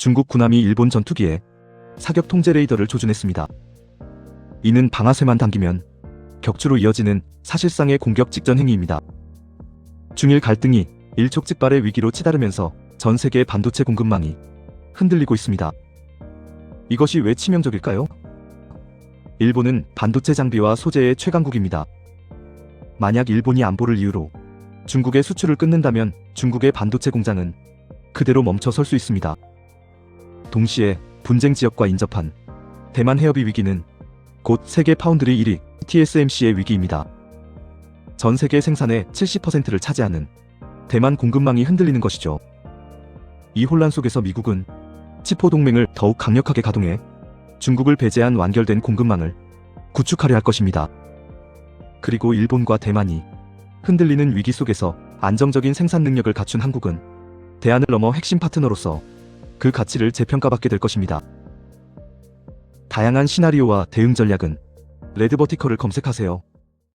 중국 군함이 일본 전투기에 사격 통제 레이더를 조준했습니다. 이는 방아쇠만 당기면 격추로 이어지는 사실상의 공격 직전 행위입니다. 중일 갈등이 일촉즉발의 위기로 치달으면서 전 세계 반도체 공급망이 흔들리고 있습니다. 이것이 왜 치명적일까요? 일본은 반도체 장비와 소재의 최강국입니다. 만약 일본이 안보를 이유로 중국의 수출을 끊는다면 중국의 반도체 공장은 그대로 멈춰 설 수 있습니다. 동시에 분쟁 지역과 인접한 대만 해협의 위기는 곧 세계 파운드리 1위 TSMC의 위기입니다. 전 세계 생산의 70%를 차지하는 대만 공급망이 흔들리는 것이죠. 이 혼란 속에서 미국은 치포 동맹을 더욱 강력하게 가동해 중국을 배제한 완결된 공급망을 구축하려 할 것입니다. 그리고 일본과 대만이 흔들리는 위기 속에서 안정적인 생산 능력을 갖춘 한국은 대안을 넘어 핵심 파트너로서 그 가치를 재평가받게 될 것입니다. 다양한 시나리오와 대응 전략은 레드 버티컬을 검색하세요.